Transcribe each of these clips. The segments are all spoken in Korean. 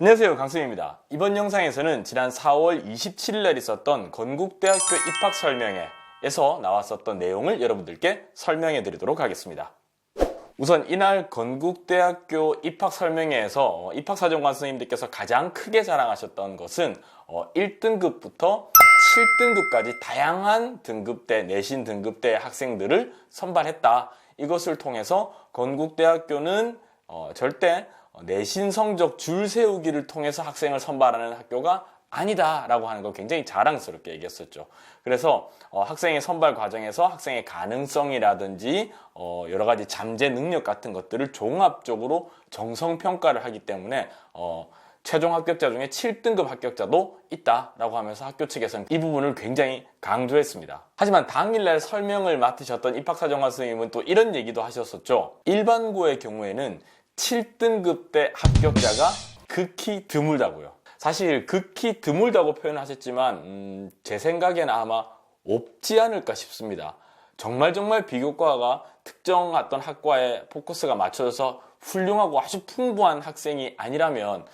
안녕하세요 강수입니다 이번 영상에서는 지난 4월 27일 날 있었던 건국대학교 입학 설명회에서 나왔었던 내용을 여러분들께 설명해 드리도록 하겠습니다 우선 이날 건국대학교 입학 설명회에서 어, 입학사정관 선생님들께서 가장 크게 자랑하셨던 것은 1등급부터 7등급까지 다양한 등급대, 내신 등급대 학생들을 선발했다. 이것을 통해서 건국대학교는 어, 절대 내신 성적 줄 세우기를 통해서 학생을 선발하는 학교가 아니다라고 하는 걸 굉장히 자랑스럽게 얘기했었죠. 그래서 어, 학생의 선발 과정에서 학생의 가능성이라든지 어, 여러 가지 잠재 능력 같은 것들을 종합적으로 정성 평가를 하기 때문에 어, 최종 합격자 중에 7등급 합격자도 있다라고 하면서 학교 측에서는 이 부분을 굉장히 강조했습니다. 하지만 당일날 설명을 맡으셨던 입학사정관 선생님은 또 이런 얘기도 하셨었죠. 일반고의 경우에는 7등급 대 합격자가 극히 드물다고요. 사실 극히 드물다고 표현하셨지만 음, 제 생각에는 아마 없지 않을까 싶습니다. 정말 정말 비교과가 특정 어떤 학과에 포커스가 맞춰져서 훌륭하고 아주 풍부한 학생이 아니라면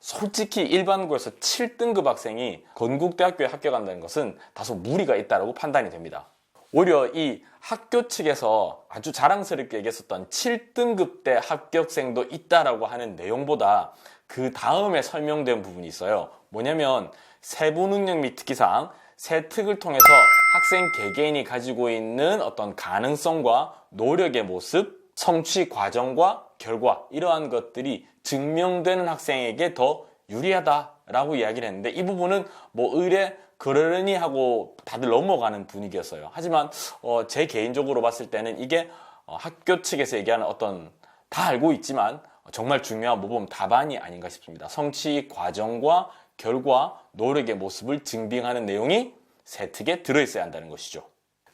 솔직히 일반고에서 7등급 학생이 건국대학교에 합격한다는 것은 다소 무리가 있다고 판단이 됩니다. 오히려 이 학교 측에서 아주 자랑스럽게 얘기했었던 7등급 대 합격생도 있다라고 하는 내용보다 그 다음에 설명된 부분이 있어요. 뭐냐면 세부 능력 및 특기사항, 세특을 통해서 학생 개개인이 가지고 있는 어떤 가능성과 노력의 모습, 성취 과정과 결과 이러한 것들이 증명되는 학생에게 더 유리하다라고 이야기를 했는데 이 부분은 뭐 의뢰 그러려니 하고 다들 넘어가는 분위기였어요. 하지만 어, 제 개인적으로 봤을 때는 이게 어, 학교 측에서 얘기하는 어떤 다 알고 있지만 정말 중요한 모범 답안이 아닌가 싶습니다. 성취 과정과 결과, 노력의 모습을 증빙하는 내용이 세특에 들어있어야 한다는 것이죠.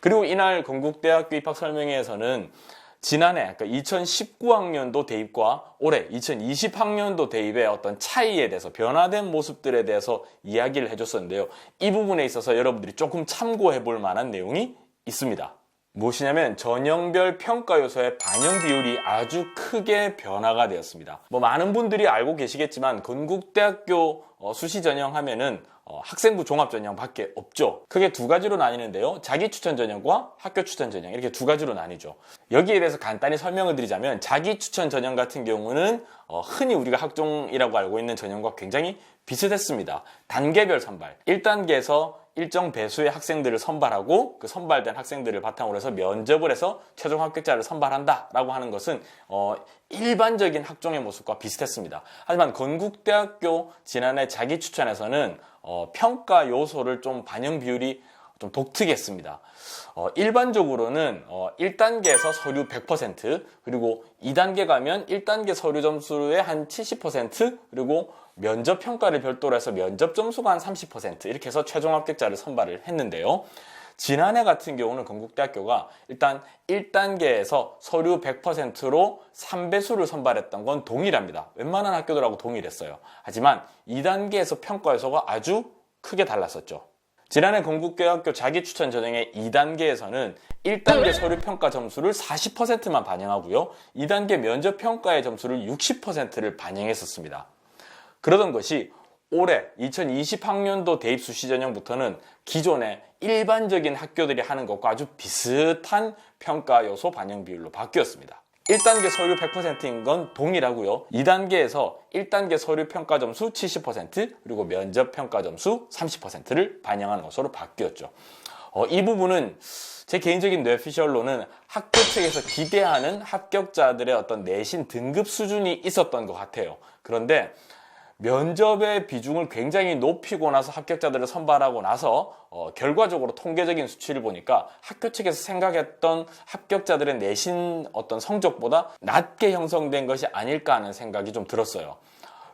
그리고 이날 건국대학교 입학 설명회에서는 지난해 그러니까 2019학년도 대입과 올해 2020학년도 대입의 어떤 차이에 대해서 변화된 모습들에 대해서 이야기를 해줬었는데요. 이 부분에 있어서 여러분들이 조금 참고해 볼 만한 내용이 있습니다. 무엇이냐면 전형별 평가 요소의 반영 비율이 아주 크게 변화가 되었습니다. 뭐 많은 분들이 알고 계시겠지만 건국대학교 어, 수시 전형 하면은 어, 학생부 종합 전형밖에 없죠. 크게 두 가지로 나뉘는데요. 자기 추천 전형과 학교 추천 전형 이렇게 두 가지로 나뉘죠. 여기에 대해서 간단히 설명을 드리자면 자기 추천 전형 같은 경우는 어, 흔히 우리가 학종이라고 알고 있는 전형과 굉장히 비슷했습니다. 단계별 선발. 1단계에서 일정 배수의 학생들을 선발하고 그 선발된 학생들을 바탕으로 해서 면접을 해서 최종 합격자를 선발한다라고 하는 것은 어, 일반적인 학종의 모습과 비슷했습니다. 하지만 건국대학교 지난해 자기 추천에서는 어, 평가 요소를 좀 반영 비율이 좀 독특했습니다. 어, 일반적으로는 어, 1단계에서 서류 100% 그리고 2단계 가면 1단계 서류 점수의 한 70% 그리고 면접 평가를 별도로 해서 면접 점수가 한 30% 이렇게 해서 최종 합격자를 선발을 했는데요. 지난해 같은 경우는 건국대학교가 일단 1단계에서 서류 100%로 3배수를 선발했던 건 동일합니다. 웬만한 학교들하고 동일했어요. 하지만 2단계에서 평가 요소가 아주 크게 달랐었죠. 지난해 건국대학교 자기추천 전형의 2단계에서는 1단계 서류 평가 점수를 40%만 반영하고요. 2단계 면접 평가의 점수를 60%를 반영했었습니다. 그러던 것이 올해 2020학년도 대입 수시 전형부터는 기존의 일반적인 학교들이 하는 것과 아주 비슷한 평가 요소 반영 비율로 바뀌었습니다. 1단계 서류 100%인 건 동일하고요. 2단계에서 1단계 서류 평가 점수 70% 그리고 면접 평가 점수 30%를 반영하는 것으로 바뀌었죠. 어, 이 부분은 제 개인적인 뇌피셜로는 학교 측에서 기대하는 합격자들의 어떤 내신 등급 수준이 있었던 것 같아요. 그런데 면접의 비중을 굉장히 높이고 나서 합격자들을 선발하고 나서 어, 결과적으로 통계적인 수치를 보니까 학교 측에서 생각했던 합격자들의 내신 어떤 성적보다 낮게 형성된 것이 아닐까 하는 생각이 좀 들었어요.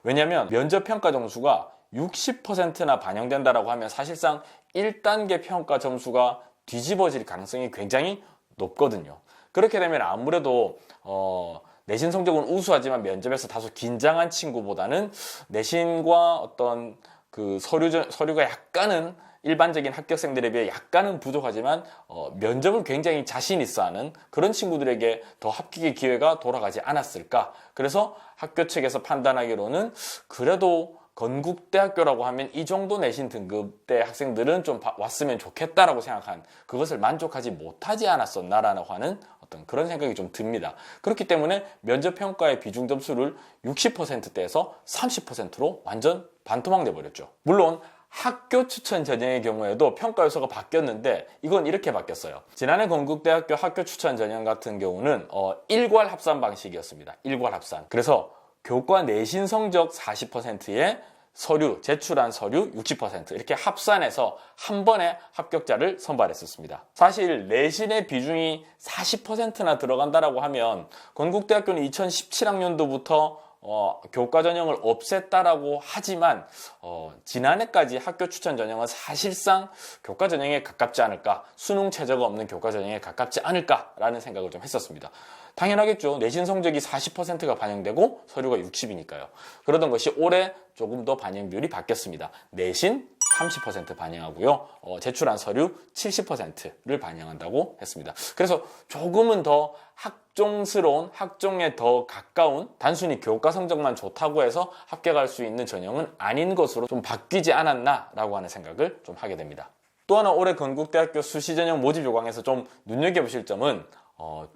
왜냐하면 면접 평가 점수가 60%나 반영된다라고 하면 사실상 1단계 평가 점수가 뒤집어질 가능성이 굉장히 높거든요. 그렇게 되면 아무래도 어, 내신 성적은 우수하지만 면접에서 다소 긴장한 친구보다는 내신과 어떤 그 서류 서류가 약간은 일반적인 합격생들에 비해 약간은 부족하지만 어, 면접을 굉장히 자신 있어 하는 그런 친구들에게 더 합격의 기회가 돌아가지 않았을까. 그래서 학교 측에서 판단하기로는 그래도 건국대학교라고 하면 이 정도 내신 등급대 학생들은 좀 바- 왔으면 좋겠다라고 생각한 그것을 만족하지 못하지 않았었나라고 하는 어떤 그런 생각이 좀 듭니다. 그렇기 때문에 면접 평가의 비중 점수를 60%대에서 30%로 완전 반토막 내 버렸죠. 물론 학교 추천 전형의 경우에도 평가 요소가 바뀌었는데 이건 이렇게 바뀌었어요. 지난해 건국대학교 학교 추천 전형 같은 경우는 어, 일괄 합산 방식이었습니다. 일괄 합산. 그래서 교과 내신 성적 40%에 서류, 제출한 서류 60% 이렇게 합산해서 한 번에 합격자를 선발했었습니다. 사실 내신의 비중이 40%나 들어간다라고 하면 건국대학교는 2017학년도부터 어, 교과 전형을 없앴다라고 하지만 어, 지난해까지 학교 추천 전형은 사실상 교과 전형에 가깝지 않을까 수능 최저가 없는 교과 전형에 가깝지 않을까라는 생각을 좀 했었습니다. 당연하겠죠. 내신 성적이 40%가 반영되고 서류가 60이니까요. 그러던 것이 올해 조금 더 반영 비율이 바뀌었습니다. 내신 30% 반영하고요. 어, 제출한 서류 70%를 반영한다고 했습니다. 그래서 조금은 더 학종스러운 학종에 더 가까운 단순히 교과 성적만 좋다고 해서 합격할 수 있는 전형은 아닌 것으로 좀 바뀌지 않았나라고 하는 생각을 좀 하게 됩니다. 또 하나 올해 건국대학교 수시 전형 모집 요강에서 좀 눈여겨보실 점은 어,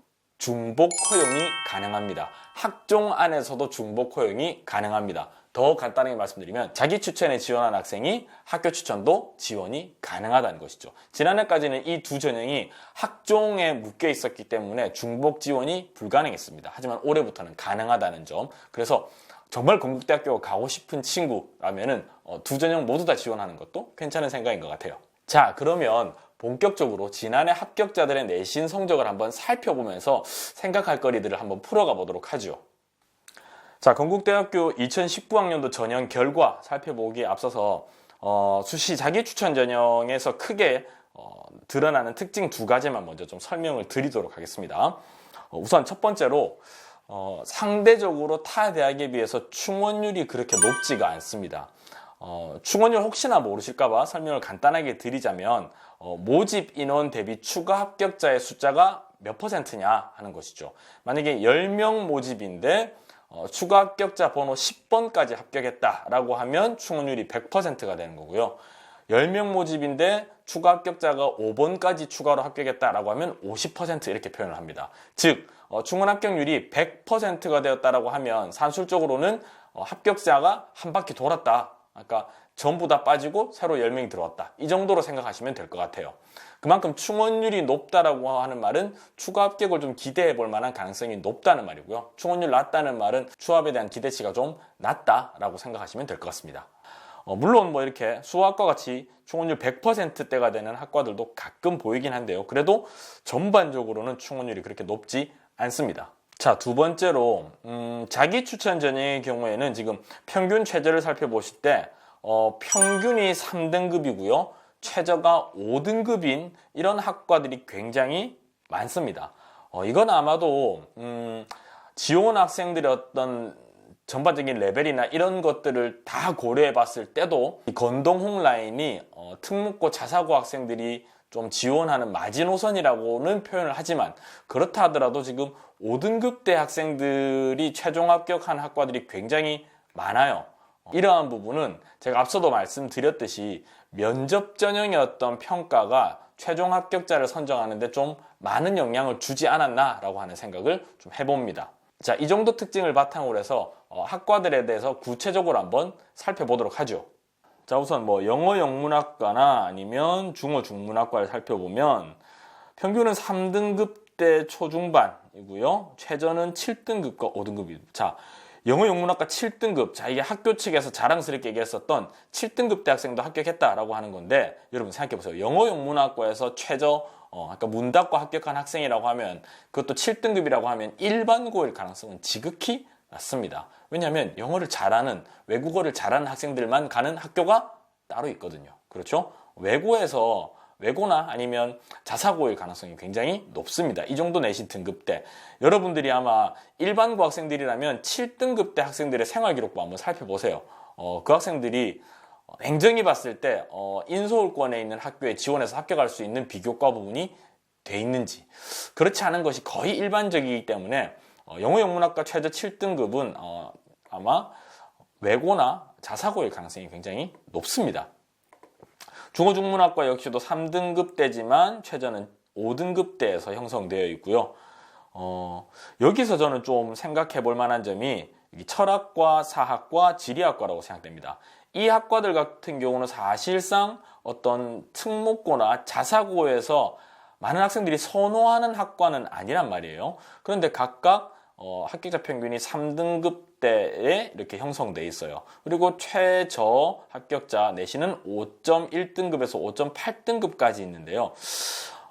중복 허용이 가능합니다. 학종 안에서도 중복 허용이 가능합니다. 더 간단하게 말씀드리면 자기 추천에 지원한 학생이 학교 추천도 지원이 가능하다는 것이죠. 지난해까지는 이 두 전형이 학종에 묶여 있었기 때문에 중복 지원이 불가능했습니다. 하지만 올해부터는 가능하다는 점. 그래서 정말 건국대학교 가고 싶은 친구라면은 어, 두 전형 모두 다 지원하는 것도 괜찮은 생각인 것 같아요. 자, 그러면 본격적으로 지난해 합격자들의 내신 성적을 한번 살펴보면서 생각할 거리들을 한번 풀어가 보도록 하죠. 자, 건국대학교 2019학년도 전형 결과 살펴보기에 앞서서 어, 수시 자기 추천 전형에서 크게 어, 드러나는 특징 두 가지만 먼저 좀 설명을 드리도록 하겠습니다. 어, 우선 첫 번째로 어, 상대적으로 타 대학에 비해서 충원율이 그렇게 높지가 않습니다. 어, 충원율 혹시나 모르실까봐 설명을 간단하게 드리자면 어, 모집 인원 대비 추가 합격자의 숫자가 몇 퍼센트냐 하는 것이죠. 만약에 10명 모집인데 어, 추가 합격자 번호 10번까지 합격했다라고 하면 충원율이 100%가 되는 거고요. 10명 모집인데 추가 합격자가 5번까지 추가로 합격했다라고 하면 50% 이렇게 표현을 합니다. 즉, 어, 충원 합격률이 100%가 되었다라고 하면 산술적으로는 어, 합격자가 한 바퀴 돌았다. 아까 전부 다 빠지고 새로 10명이 들어왔다. 이 정도로 생각하시면 될 것 같아요. 그만큼 충원율이 높다라고 하는 말은 추가 합격을 좀 기대해 볼 만한 가능성이 높다는 말이고요. 충원율 낮다는 말은 추합에 대한 기대치가 좀 낮다라고 생각하시면 될 것 같습니다. 어, 물론 뭐 이렇게 수학과 같이 충원율 100%대가 되는 학과들도 가끔 보이긴 한데요. 그래도 전반적으로는 충원율이 그렇게 높지 않습니다. 자, 두 번째로 음, 자기 추천 전형의 경우에는 지금 평균 최저를 살펴보실 때 어, 평균이 3등급이고요. 최저가 5등급인 이런 학과들이 굉장히 많습니다. 어, 이건 아마도 음, 지원 학생들의 어떤 전반적인 레벨이나 이런 것들을 다 고려해 봤을 때도 이 건동홍 라인이 어, 특목고 자사고 학생들이 좀 지원하는 마지노선이라고는 표현을 하지만 그렇다 하더라도 지금 5등급 대 학생들이 최종 합격한 학과들이 굉장히 많아요. 이러한 부분은 제가 앞서도 말씀드렸듯이 면접 어떤 평가가 최종 합격자를 선정하는데 좀 많은 영향을 주지 않았나라고 하는 생각을 좀 해봅니다. 자, 이 정도 특징을 바탕으로 해서 어, 학과들에 대해서 구체적으로 한번 살펴보도록 하죠. 자, 우선 뭐 영어 영문학과나 아니면 중어 중문학과를 살펴보면 평균은 3등급 대 초중반이고요. 최저는 7등급과 5등급입니다. 자, 영어 영문학과 7등급. 자, 이게 학교 측에서 자랑스럽게 얘기했었던 7등급 대학생도 합격했다라고 하는 건데 여러분 생각해 보세요. 영어 영문학과에서 최저 어, 아까 문답과 합격한 학생이라고 하면 그것도 7등급이라고 하면 일반고일 가능성은 지극히 낮습니다. 왜냐하면 영어를 잘하는 외국어를 잘하는 학생들만 가는 학교가 따로 있거든요. 그렇죠? 외고에서 외고나 아니면 자사고일 가능성이 굉장히 높습니다. 이 정도 내신 등급 때 여러분들이 아마 일반고 학생들이라면 7등급 때 학생들의 생활기록부 한번 살펴보세요. 어, 그 학생들이 행정이 봤을 때 어, 인서울권에 있는 학교에 지원해서 합격할 수 있는 비교과 부분이 돼 있는지 그렇지 않은 것이 거의 일반적이기 때문에 어, 영어 영문학과 최저 7등급은 어, 아마 외고나 자사고일 가능성이 굉장히 높습니다. 중어중문학과 역시도 3등급대지만 최저는 5등급대에서 형성되어 있고요. 어, 여기서 저는 좀 생각해 볼 만한 점이 철학과, 사학과, 지리학과라고 생각됩니다. 이 학과들 같은 경우는 사실상 어떤 특목고나 자사고에서 많은 학생들이 선호하는 학과는 아니란 말이에요. 그런데 각각 어, 합격자 평균이 3등급 대에 이렇게 형성돼 있어요. 그리고 최저 합격자 내신은 5.1등급에서 5.8등급까지 있는데요.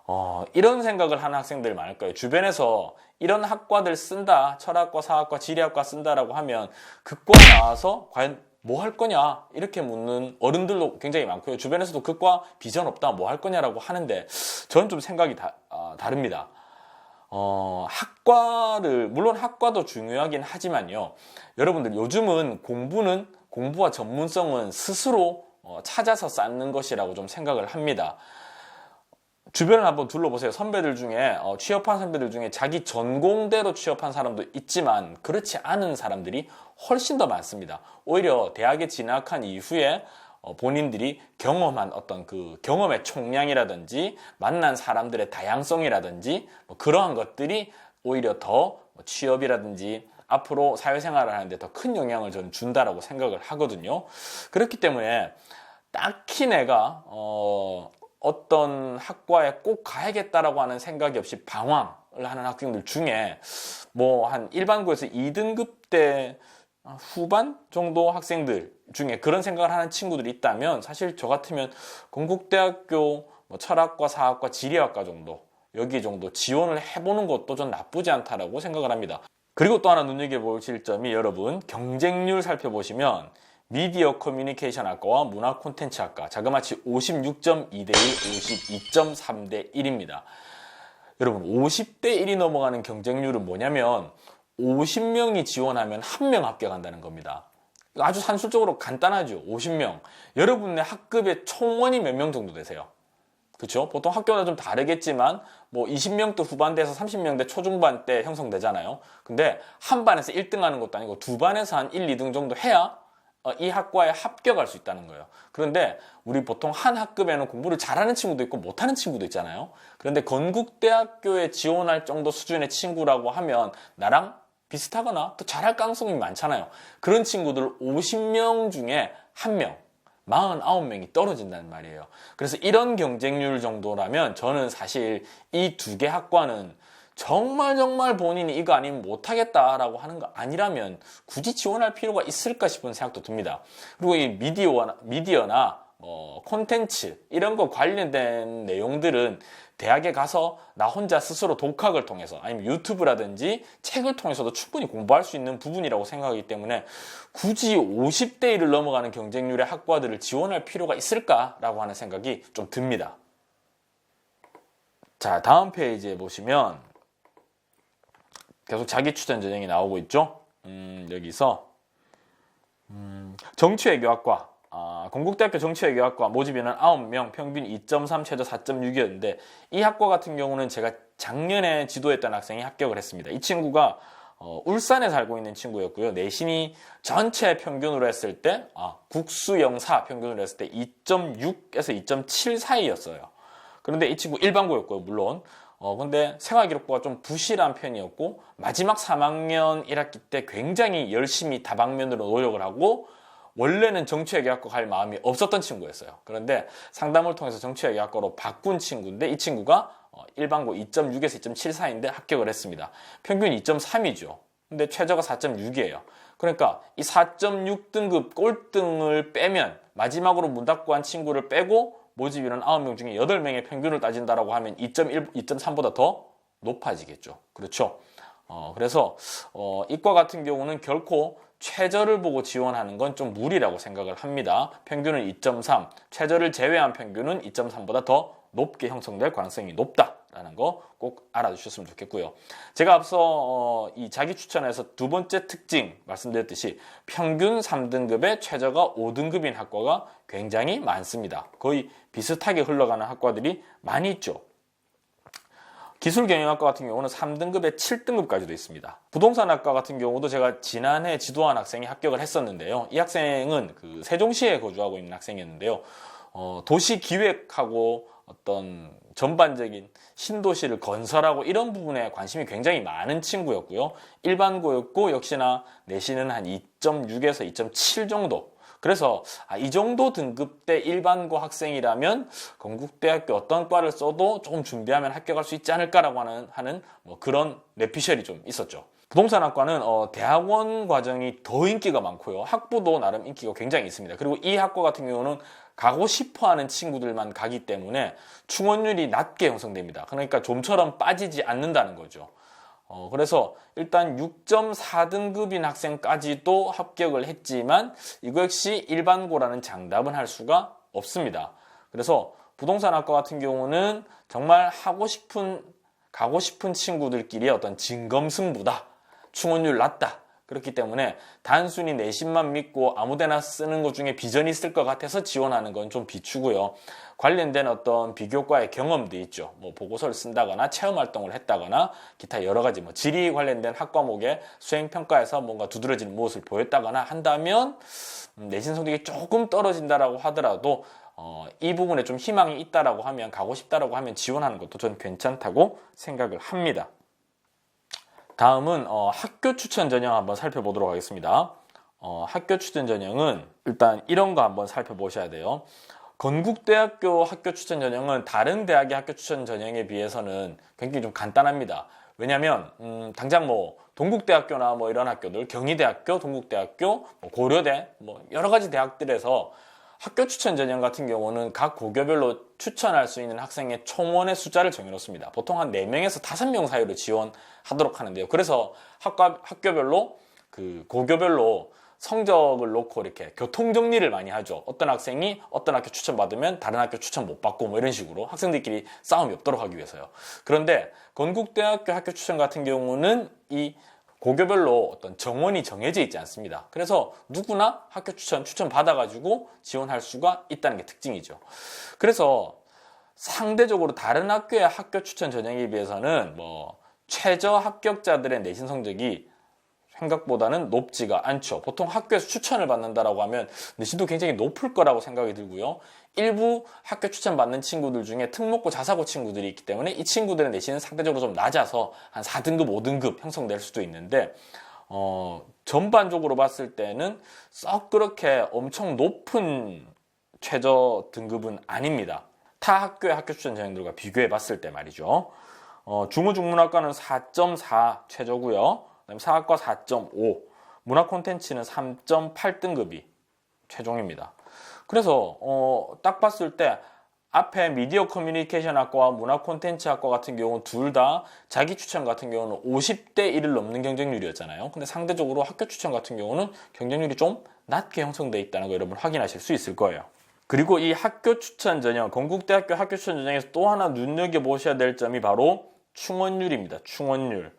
어, 이런 생각을 하는 학생들 많을 거예요. 주변에서 이런 학과들 쓴다, 철학과, 사학과, 지리학과 쓴다라고 하면 그과 나와서 과연 뭐 할 거냐 이렇게 묻는 어른들도 굉장히 많고요. 주변에서도 그과 비전 없다, 뭐 할 거냐라고 하는데 저는 좀 생각이 다, 어, 다릅니다. 어, 학과를 물론 학과도 중요하긴 하지만요. 여러분들 요즘은 공부는 공부와 전문성은 스스로 어, 찾아서 쌓는 것이라고 좀 생각을 합니다. 주변을 한번 둘러보세요. 선배들 중에 어, 취업한 선배들 중에 자기 전공대로 취업한 사람도 있지만 그렇지 않은 사람들이 훨씬 더 많습니다. 오히려 대학에 진학한 이후에 어, 본인들이 경험한 어떤 그 경험의 총량이라든지 만난 사람들의 다양성이라든지 뭐 그러한 것들이 오히려 더뭐 취업이라든지 앞으로 사회생활을 하는데 더 큰 영향을 저는 준다라고 생각을 하거든요. 그렇기 때문에 딱히 내가 어, 어떤 학과에 꼭 가야겠다라고 하는 생각이 없이 방황을 하는 학생들 중에 뭐 한 일반고에서 2등급 때 후반 정도 학생들 중에 그런 생각을 하는 친구들이 있다면 사실 저 같으면 건국대학교 뭐 철학과 사학과 지리학과 정도 여기 정도 지원을 해보는 것도 좀 나쁘지 않다라고 생각을 합니다. 그리고 또 하나 눈여겨보실 점이 여러분 경쟁률 살펴보시면 미디어 커뮤니케이션 학과와 문화 콘텐츠 학과 자그마치 56.2 대 1, 52.3 대 1입니다. 여러분 50대 1이 넘어가는 경쟁률은 뭐냐면 50명이 지원하면 한 명 합격한다는 겁니다. 아주 산술적으로 간단하죠. 50명. 여러분의 학급의 총원이 몇 명 정도 되세요? 그렇죠? 보통 학교마다 좀 다르겠지만 뭐 20명대 후반대에서 30명대 초중반 때 형성되잖아요. 근데 한 반에서 1등 하는 것도 아니고 두 반에서 한 1, 2등 정도 해야 어, 이 학과에 합격할 수 있다는 거예요. 그런데 우리 보통 한 학급에는 공부를 잘하는 친구도 있고 못하는 친구도 있잖아요. 그런데 건국대학교에 지원할 정도 수준의 친구라고 하면 나랑 비슷하거나 또 잘할 가능성이 많잖아요. 그런 친구들 50명 중에 1명, 49명이 떨어진다는 말이에요. 그래서 이런 경쟁률 정도라면 저는 사실 이 두 개 학과는 정말 정말 본인이 이거 아니면 못하겠다라고 하는 거 아니라면 굳이 지원할 필요가 있을까 싶은 생각도 듭니다. 그리고 이 미디어나, 미디어나 뭐 콘텐츠 이런 거 관련된 내용들은 대학에 가서 나 혼자 스스로 독학을 통해서 아니면 유튜브라든지 책을 통해서도 충분히 공부할 수 있는 부분이라고 생각하기 때문에 굳이 50대 1을 넘어가는 경쟁률의 학과들을 지원할 필요가 있을까라고 하는 생각이 좀 듭니다. 자, 다음 페이지에 보시면 계속 자기 추천 전형이 나오고 있죠. 음, 여기서 음, 정치외교학과 아, 건국대학교 정치외교학과 모집인원 9명, 평균 2.3, 최저 4.6이었는데 이 학과 같은 경우는 제가 작년에 지도했던 학생이 합격을 했습니다. 이 친구가 어, 울산에 살고 있는 친구였고요. 내신이 전체 평균으로 했을 때 아, 국수영사 평균으로 했을 때 2.6에서 2.7 사이였어요. 그런데 이 친구 일반고였고요, 물론. 어, 근데 생활기록부가 좀 부실한 편이었고 마지막 3학년 1학기 때 굉장히 열심히 다방면으로 노력을 하고 원래는 정치외교학과 갈 마음이 없었던 친구였어요. 그런데 상담을 통해서 정치외교학과로 바꾼 친구인데 이 친구가 어, 일반고 2.6에서 2.74인데 합격을 했습니다. 평균 2.3이죠. 근데 최저가 4.6이에요. 그러니까 이 4.6등급 꼴등을 빼면 마지막으로 문 닫고 한 친구를 빼고 모집 인원 9명 중에 8명의 평균을 따진다라고 하면 2.1, 2.3보다 더 높아지겠죠. 그렇죠. 어, 그래서 어, 이과 같은 경우는 결코 최저를 보고 지원하는 건 좀 무리라고 생각을 합니다. 평균은 2.3, 최저를 제외한 평균은 2.3보다 더 높게 형성될 가능성이 높다. 라는 거 꼭 알아주셨으면 좋겠고요. 제가 앞서 어, 이 자기 추천에서 두 번째 특징 말씀드렸듯이 평균 3등급의 최저가 5등급인 학과가 굉장히 많습니다. 거의 비슷하게 흘러가는 학과들이 많이 있죠. 기술경영학과 같은 경우는 3등급에 7등급까지도 있습니다. 부동산학과 같은 경우도 제가 지난해 지도한 학생이 합격을 했었는데요. 이 학생은 그 세종시에 거주하고 있는 학생이었는데요. 어, 도시 기획하고 어떤 전반적인 신도시를 건설하고 이런 부분에 관심이 굉장히 많은 친구였고요. 일반고였고 역시나 내신은 한 2.6에서 2.7 정도 그래서 아, 이 정도 등급대 일반고 학생이라면 건국대학교 어떤 과를 써도 조금 준비하면 합격할 수 있지 않을까라고 하는, 하는 뭐 그런 뇌피셜이 좀 있었죠. 부동산학과는 어, 대학원 과정이 더 인기가 많고요. 학부도 나름 인기가 굉장히 있습니다. 그리고 이 학과 같은 경우는 가고 싶어 하는 친구들만 가기 때문에 충원율이 낮게 형성됩니다. 그러니까 좀처럼 빠지지 않는다는 거죠. 어, 그래서 일단 6.4등급인 학생까지도 합격을 했지만 이거 역시 일반고라는 장담은 할 수가 없습니다. 그래서 부동산학과 같은 경우는 정말 하고 싶은 가고 싶은 친구들끼리 어떤 진검승부다. 충원율 낮다. 그렇기 때문에 단순히 내신만 믿고 아무데나 쓰는 것 중에 비전이 있을 것 같아서 지원하는 건 좀 비추고요. 관련된 어떤 비교과의 경험도 있죠. 뭐 보고서를 쓴다거나 체험 활동을 했다거나 기타 여러 가지 뭐 지리 관련된 학과목의 수행 평가에서 뭔가 두드러지는 무엇을 보였다거나 한다면 음, 내신 성적이 조금 떨어진다라고 하더라도 어, 이 부분에 좀 희망이 있다라고 하면 가고 싶다라고 하면 지원하는 것도 전 괜찮다고 생각을 합니다. 다음은 어, 학교 추천 전형 한번 살펴보도록 하겠습니다. 어, 학교 추천 전형은 일단 이런 거 한번 살펴보셔야 돼요. 건국대학교 학교 추천 전형은 다른 대학의 학교 추천 전형에 비해서는 굉장히 좀 간단합니다. 왜냐하면 음, 당장 뭐 동국대학교나 뭐 이런 학교들, 경희대학교, 동국대학교, 뭐 고려대, 뭐 여러 가지 대학들에서 학교 추천 전형 같은 경우는 각 고교별로 추천할 수 있는 학생의 총원의 숫자를 정해놓습니다. 보통 한 4명에서 5명 사이로 지원하도록 하는데요. 그래서 학과, 학교별로 그 고교별로 성적을 놓고 이렇게 교통 정리를 많이 하죠. 어떤 학생이 어떤 학교 추천받으면 다른 학교 추천 못 받고 뭐 이런 식으로 학생들끼리 싸움이 없도록 하기 위해서요. 그런데 건국대학교 학교 추천 같은 경우는 이 고교별로 어떤 정원이 정해져 있지 않습니다. 그래서 누구나 학교 추천, 추천 받아가지고 지원할 수가 있다는 게 특징이죠. 그래서 상대적으로 다른 학교의 학교 추천 전형에 비해서는 뭐 최저 합격자들의 내신 성적이 생각보다는 높지가 않죠. 보통 학교에서 추천을 받는다라고 하면 내신도 굉장히 높을 거라고 생각이 들고요. 일부 학교 추천 받는 친구들 중에 특목고 자사고 친구들이 있기 때문에 이 친구들의 내신은 상대적으로 좀 낮아서 한 4등급, 5등급 형성될 수도 있는데 어, 전반적으로 봤을 때는 썩 그렇게 엄청 높은 최저 등급은 아닙니다. 타 학교의 학교 추천 전형들과 비교해 봤을 때 말이죠. 어, 중우중문학과는 4.4 최저고요. 그다음에 사학과 4.5, 문화 콘텐츠는 3.8등급이 최종입니다. 그래서 어, 딱 봤을 때 앞에 미디어 커뮤니케이션 학과와 문화 콘텐츠 학과 같은 경우는 둘 다 자기 추천 같은 경우는 50대 1을 넘는 경쟁률이었잖아요. 근데 상대적으로 학교 추천 같은 경우는 경쟁률이 좀 낮게 형성돼 있다는 거 여러분 확인하실 수 있을 거예요. 그리고 이 학교 추천 전형, 건국대학교 학교 추천 전형에서 또 하나 눈여겨보셔야 될 점이 바로 충원율입니다. 충원율.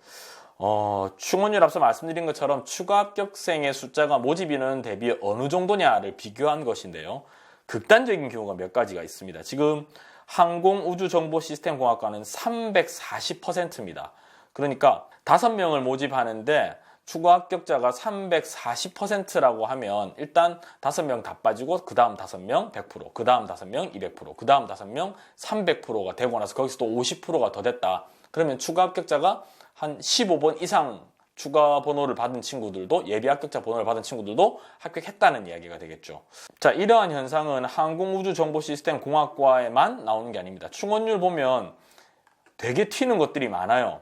어, 충원율 앞서 말씀드린 것처럼 추가 합격생의 숫자가 모집 인원 대비 어느 정도냐를 비교한 것인데요. 극단적인 경우가 몇 가지가 있습니다. 지금 항공우주정보시스템공학과는 340%입니다. 그러니까 5명을 모집하는데 추가 합격자가 340%라고 하면 일단 5명 다 빠지고 그 다음 5명 100%, 그 다음 5명 200%, 그 다음 5명 300%가 되고 나서 거기서 또 50%가 더 됐다. 그러면 추가 합격자가 한 15번 이상 추가 번호를 받은 친구들도 예비 합격자 번호를 받은 친구들도 합격했다는 이야기가 되겠죠. 자, 이러한 현상은 항공우주정보시스템 공학과에만 나오는 게 아닙니다. 충원율 보면 되게 튀는 것들이 많아요.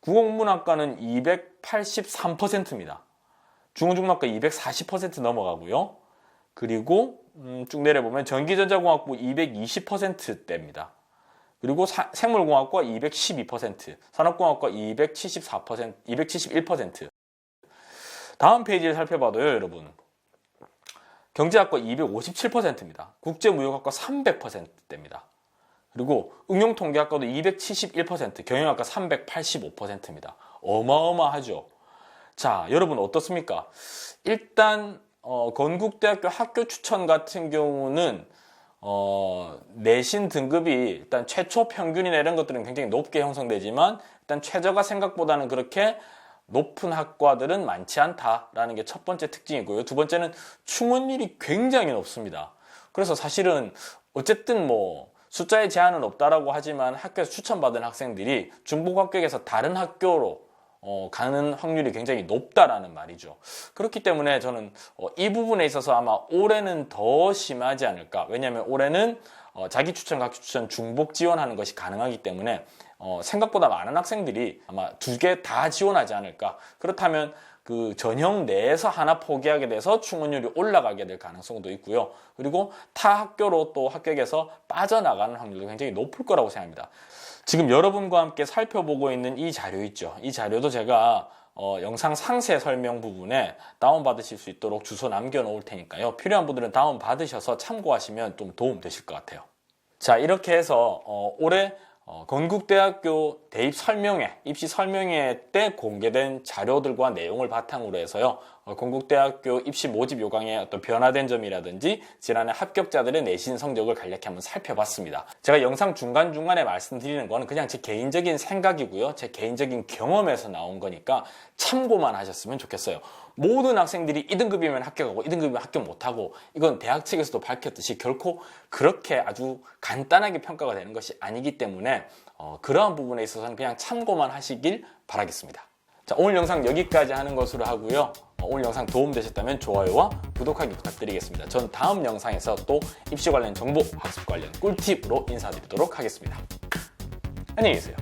국어문학과는 283%입니다. 중우중학과 240% 넘어가고요. 그리고 음, 쭉 내려보면 전기전자공학부 220%대입니다. 그리고 사, 생물공학과 212%, 산업공학과 274%, 271%. 다음 페이지를 살펴봐도요, 여러분. 경제학과 257%입니다. 국제무역학과 300%대입니다. 그리고 응용통계학과도 271%, 경영학과 385%입니다. 어마어마하죠. 자, 여러분 어떻습니까? 일단 어, 건국대학교 학교 추천 같은 경우는 어, 내신 등급이 일단 최초 평균이나 이런 것들은 굉장히 높게 형성되지만 일단 최저가 생각보다는 그렇게 높은 학과들은 많지 않다라는 게 첫 번째 특징이고요. 두 번째는 충원율이 굉장히 높습니다. 그래서 사실은 어쨌든 뭐 숫자의 제한은 없다라고 하지만 학교에서 추천받은 학생들이 중복 합격해서 다른 학교로 어, 가는 확률이 굉장히 높다라는 말이죠. 그렇기 때문에 저는 어, 이 부분에 있어서 아마 올해는 더 심하지 않을까. 왜냐하면 올해는 어, 자기 추천, 학교 추천 중복 지원하는 것이 가능하기 때문에 어, 생각보다 많은 학생들이 아마 두 개 다 지원하지 않을까. 그렇다면 그 전형 내에서 하나 포기하게 돼서 충원율이 올라가게 될 가능성도 있고요. 그리고 타 학교로 또 합격해서 빠져나가는 확률도 굉장히 높을 거라고 생각합니다. 지금 여러분과 함께 살펴보고 있는 이 자료 있죠. 이 자료도 제가 어, 영상 상세 설명 부분에 다운받으실 수 있도록 주소 남겨놓을 테니까요. 필요한 분들은 다운받으셔서 참고하시면 좀 도움 되실 것 같아요. 자, 이렇게 해서 어, 올해 어, 건국대학교 대입 설명회, 입시 설명회 때 공개된 자료들과 내용을 바탕으로 해서요, 어, 건국대학교 입시 모집 요강의 어떤 변화된 점이라든지 지난해 합격자들의 내신 성적을 간략히 한번 살펴봤습니다. 제가 영상 중간중간에 말씀드리는 거는 그냥 제 개인적인 생각이고요, 제 개인적인 경험에서 나온 거니까 참고만 하셨으면 좋겠어요. 모든 학생들이 2등급이면 합격하고 2등급이면 합격 못하고 이건 대학 측에서도 밝혔듯이 결코 그렇게 아주 간단하게 평가가 되는 것이 아니기 때문에 어, 그러한 부분에 있어서는 그냥 참고만 하시길 바라겠습니다. 자, 오늘 영상 여기까지 하는 것으로 하고요. 어, 오늘 영상 도움되셨다면 좋아요와 구독하기 부탁드리겠습니다. 전 다음 영상에서 또 입시 관련 정보, 학습 관련 꿀팁으로 인사드리도록 하겠습니다. 안녕히 계세요.